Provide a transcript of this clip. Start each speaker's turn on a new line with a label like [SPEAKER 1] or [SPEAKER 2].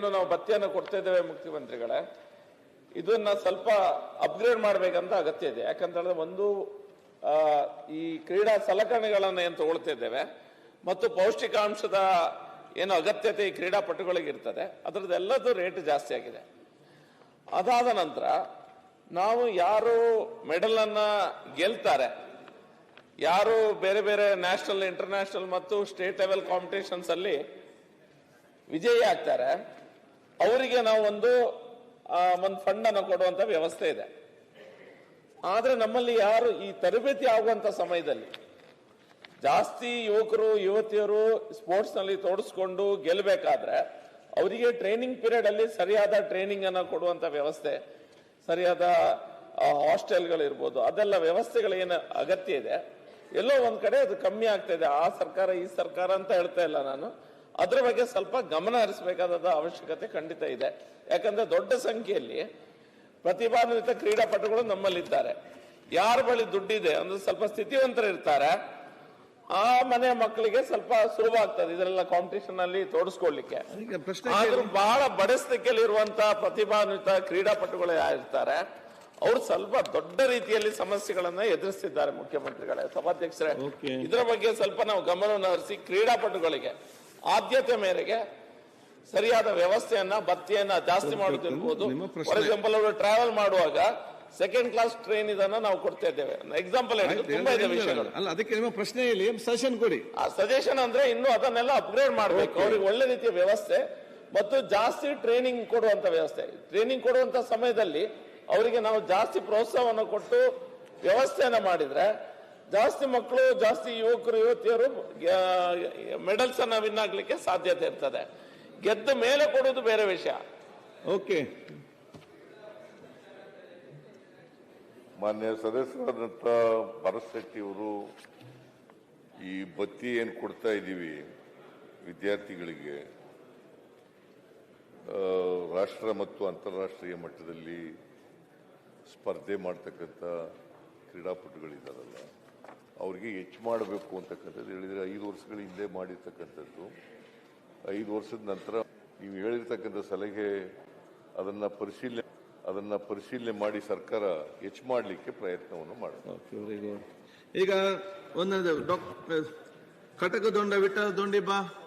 [SPEAKER 1] ಏನು ನಾವು ಭತ್ಯೆಯನ್ನು ಕೊಡ್ತಾ ಇದ್ದೇವೆ ಮುಖ್ಯಮಂತ್ರಿಗಳೇ. ಇದನ್ನ ಸ್ವಲ್ಪ ಅಪ್ಗ್ರೇಡ್ ಮಾಡ್ಬೇಕಂತ ಅಗತ್ಯ ಇದೆ. ಯಾಕಂತ ಹೇಳಿದ್ರೆ ಒಂದು ಈ ಕ್ರೀಡಾ ಸಲಕರಣೆಗಳನ್ನು ಏನು ತಗೊಳ್ತಾ ಇದ್ದೇವೆ ಮತ್ತು ಪೌಷ್ಟಿಕಾಂಶದ ಏನು ಅಗತ್ಯತೆ ಈ ಕ್ರೀಡಾಪಟುಗಳಿಗೆ ಇರ್ತದೆ, ಅದರದ್ದೆಲ್ಲದೂ ರೇಟ್ ಜಾಸ್ತಿ ಆಗಿದೆ. ಅದಾದ ನಂತರ ನಾವು ಯಾರು ಮೆಡಲ್ ಅನ್ನ ಗೆಲ್ತಾರೆ, ಯಾರು ಬೇರೆ ಬೇರೆ ನ್ಯಾಷನಲ್ ಇಂಟರ್ನ್ಯಾಷನಲ್ ಮತ್ತು ಸ್ಟೇಟ್ ಲೆವೆಲ್ ಕಾಂಪಿಟೇಷನ್ಸಲ್ಲಿ ವಿಜಯಿ ಆಗ್ತಾರೆ ಅವರಿಗೆ ನಾವು ಒಂದು ಒಂದು ಫಂಡ್ ಅನ್ನು ಕೊಡುವಂತ ವ್ಯವಸ್ಥೆ ಇದೆ. ಆದ್ರೆ ನಮ್ಮಲ್ಲಿ ಯಾರು ಈ ತರಬೇತಿ ಆಗುವಂತ ಸಮಯದಲ್ಲಿ ಜಾಸ್ತಿ ಯುವಕರು, ಯುವತಿಯರು ಸ್ಪೋರ್ಟ್ಸ್ನಲ್ಲಿ ತೊಡಸ್ಕೊಂಡು ಗೆಲ್ಲಬೇಕಾದ್ರೆ ಅವರಿಗೆ ಟ್ರೈನಿಂಗ್ ಪೀರಿಯಡ್ ಅಲ್ಲಿ ಸರಿಯಾದ ಟ್ರೈನಿಂಗ್ ಅನ್ನ ಕೊಡುವಂತ ವ್ಯವಸ್ಥೆ, ಸರಿಯಾದ ಹಾಸ್ಟೆಲ್ಗಳಿರ್ಬೋದು ಅದೆಲ್ಲ ವ್ಯವಸ್ಥೆಗಳು ಏನು ಅಗತ್ಯ ಇದೆ? ಎಲ್ಲೋ ಒಂದ್ ಕಡೆ ಅದು ಕಮ್ಮಿ ಆಗ್ತಾ ಇದೆ. ಆ ಸರ್ಕಾರ, ಈ ಸರ್ಕಾರ ಅಂತ ಹೇಳ್ತಾ ಇಲ್ಲ ನಾನು. ಅದ್ರ ಬಗ್ಗೆ ಸ್ವಲ್ಪ ಗಮನ ಹರಿಸಬೇಕಾದ ಅವಶ್ಯಕತೆ ಖಂಡಿತ ಇದೆ. ಯಾಕಂದ್ರೆ ದೊಡ್ಡ ಸಂಖ್ಯೆಯಲ್ಲಿ ಪ್ರತಿಭಾನ್ವಿತ ಕ್ರೀಡಾಪಟುಗಳು ನಮ್ಮಲ್ಲಿದ್ದಾರೆ. ಯಾರ ಬಳಿ ದುಡ್ಡಿದೆ ಅಂದ್ರೆ ಸ್ವಲ್ಪ ಸ್ಥಿತಿವಂತರು ಇರ್ತಾರೆ ಆ ಮನೆ ಮಕ್ಕಳಿಗೆ ಸ್ವಲ್ಪ ಸುಲಭ ಆಗ್ತದೆ ಇದರೆಲ್ಲ ಕಾಂಪಿಟೇಷನ್ ಅಲ್ಲಿ
[SPEAKER 2] ಪ್ರಶ್ನೆ
[SPEAKER 1] ಆದ್ರೂ ಬಹಳ ಬಡಸ್ತಿಕೆಯಲ್ಲಿರುವಂತಹ ಪ್ರತಿಭಾನ್ವಿತ ಕ್ರೀಡಾಪಟುಗಳು ಯಾರಿರ್ತಾರೆ ಅವ್ರು ಸ್ವಲ್ಪ ದೊಡ್ಡ ರೀತಿಯಲ್ಲಿ ಸಮಸ್ಯೆಗಳನ್ನ ಎದುರಿಸ್ತಿದ್ದಾರೆ ಮುಖ್ಯಮಂತ್ರಿಗಳೇ ಸಭಾಧ್ಯಕ್ಷರೇ. ಇದರ ಬಗ್ಗೆ ಸ್ವಲ್ಪ ನಾವು ಗಮನವನ್ನು ಹರಿಸಿ ಕ್ರೀಡಾಪಟುಗಳಿಗೆ. ಆದ್ಯತೆ ಮೇರೆಗೆ ಸರಿಯಾದ ವ್ಯವಸ್ಥೆಯನ್ನ ಭತ್ತೆಯನ್ನ ಜಾಸ್ತಿ
[SPEAKER 2] ಮಾಡೋದಿರ್ಬೋದು
[SPEAKER 1] ಫಾರ್ ಎಕ್ಸಾಂಪಲ್ ಅವರು ಟ್ರಾವೆಲ್ ಮಾಡುವಾಗ ಸೆಕೆಂಡ್ ಕ್ಲಾಸ್ ಟ್ರೈನ್ ಇದನ್ನ ನಾವು ಕೊಡ್ತಾ ಇದ್ದೇವೆ. ಎಕ್ಸಾಂಪಲ್ ತುಂಬಾ ಇದೆ ವಿಷಯಗಳು.
[SPEAKER 2] ಅಲ್ಲ ಅದಕ್ಕೆ ನಿಮ್ಮ ಪ್ರಶ್ನೆಯಲ್ಲಿ ಸಜೆಷನ್ ಕೊಡಿ.
[SPEAKER 1] ಆ ಸಜೆಷನ್ ಅಂದ್ರೆ ಇನ್ನು ಅದನ್ನೆಲ್ಲ ಅಪ್ಗ್ರೇಡ್ ಮಾಡಬೇಕು. ಅವ್ರಿಗೆ ಒಳ್ಳೆ ರೀತಿಯ ವ್ಯವಸ್ಥೆ ಮತ್ತು ಜಾಸ್ತಿ ಟ್ರೈನಿಂಗ್ ಕೊಡುವಂತ ವ್ಯವಸ್ಥೆ. ಟ್ರೈನಿಂಗ್ ಕೊಡುವಂತ ಸಮಯದಲ್ಲಿ ಅವರಿಗೆ ನಾವು ಜಾಸ್ತಿ ಪ್ರೋತ್ಸಾಹವನ್ನು ಕೊಟ್ಟು ವ್ಯವಸ್ಥೆಯನ್ನ ಮಾಡಿದ್ರೆ ಜಾಸ್ತಿ ಮಕ್ಕಳು ಜಾಸ್ತಿ ಯುವಕರು ಯುವತಿಯರು ಮೆಡಲ್ಸ್ ಅನ್ನ ವಿನ್ ಆಗ್ಲಿಕ್ಕೆ ಸಾಧ್ಯತೆ ಇರ್ತದೆ. ಗೆದ್ದ ಮೇಲೆ ಕೊಡೋದು ಬೇರೆ ವಿಷಯ.
[SPEAKER 2] ಓಕೆ.
[SPEAKER 3] ಮಾನ್ಯ ಸದಸ್ಯರಾದಂಥ ಭರತ್ ಶೆಟ್ಟಿ ಅವರು ಈ ಬತ್ತಿ ಏನು ಕೊಡ್ತಾ ಇದ್ದೀವಿ ವಿದ್ಯಾರ್ಥಿಗಳಿಗೆ ಆ, ರಾಷ್ಟ್ರ ಮತ್ತು ಅಂತಾರಾಷ್ಟ್ರೀಯ ಮಟ್ಟದಲ್ಲಿ ಸ್ಪರ್ಧೆ ಮಾಡ್ತಕ್ಕಂಥ ಕ್ರೀಡಾಪಟುಗಳಿದ್ದಾರಲ್ಲ ಅವ್ರಿಗೆ ಹೆಚ್ಚು ಮಾಡಬೇಕು ಅಂತಕ್ಕಂಥದ್ದು, ಹೇಳಿದರೆ ಐದು ವರ್ಷಗಳ ಹಿಂದೆ ಮಾಡಿರ್ತಕ್ಕಂಥದ್ದು. ಐದು ವರ್ಷದ ನಂತರ ನೀವು ಹೇಳಿರ್ತಕ್ಕಂಥ ಸಲಹೆ, ಅದನ್ನ ಪರಿಶೀಲನೆ ಅದನ್ನ ಪರಿಶೀಲನೆ ಮಾಡಿ ಸರ್ಕಾರ ಹೆಚ್ಚು ಮಾಡಲಿಕ್ಕೆ ಪ್ರಯತ್ನವನ್ನು
[SPEAKER 2] ವೆರಿ ಈಗ ಒಂದೊಂದು ಕಟಕ ದೊಂಡ ವಿಟ್ಟ ದೊಂಡಿ ಬಾ.